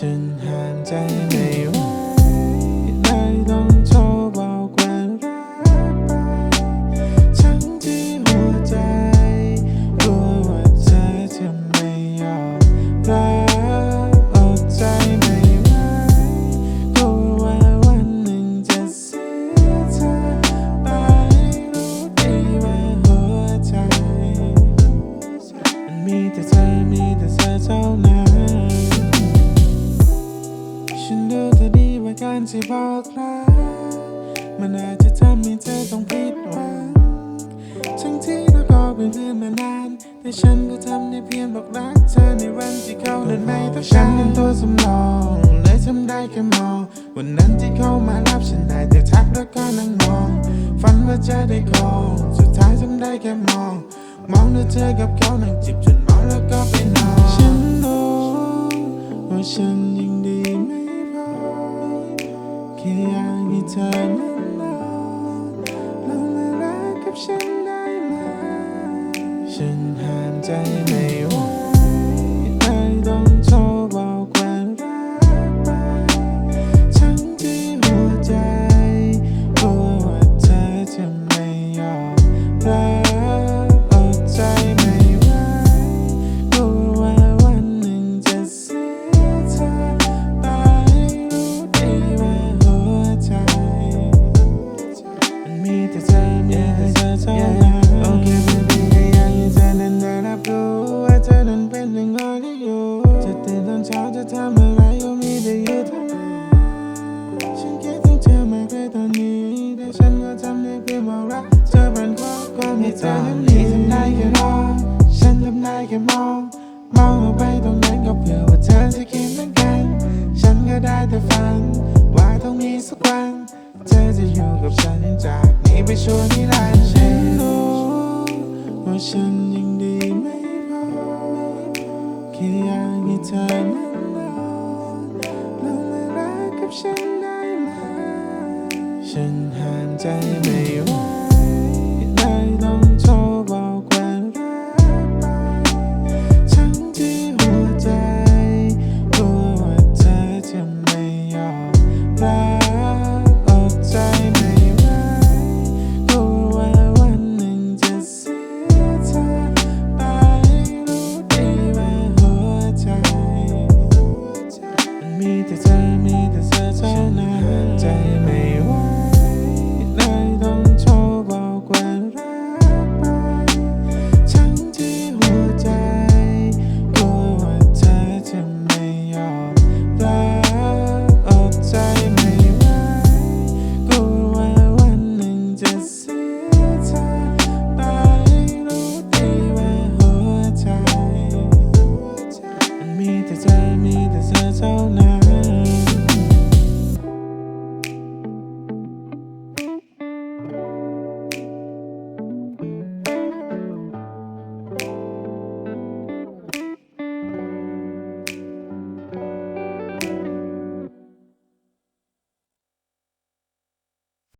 ฉันห้ามใจไม่ ฉันรู้ตัวดีว่าการที่บอกรักมันอาจจะทำให้เธอต้องผิดหวังทั้งที่เราก็เป็นเพื่อนมานาน แต่ฉันก็ทำได้เพียงบอกรักเธอในวันที่เขาเดินไม่ต้องฉันเป็นตัวสำรองเลยทำได้แค่มองวันนั้นที่เขามารับฉันได้แต่ทักแล้วก็นั่งมองฝันว่าจะได้คงสุดท้ายทำได้แค่มอง มองดูเธอกับเขานั่งจิบจนเมาแล้วก็ไปนอนฉันรู้ว่าฉัน แค่อยากให้เธอนั้นนอนลงมารักกับฉันได้ไหมฉันห้ามใจไม่ กับฉันจากนี้ไปชั่วนิรันดร์ฉันรู้ว่าฉันยังดีไม่พอแค่อยากให้เธอนั้นนอนลงมารักกับฉันได้ไหมฉันห้ามใจไม่ ยอมรักออกใจไม่ไหวกลัวว่าวันหนึ่งจะเสียเธอไปรู้ดีว่าหัวใจ มันมีแต่เธอ มีแต่เธอเท่านั้น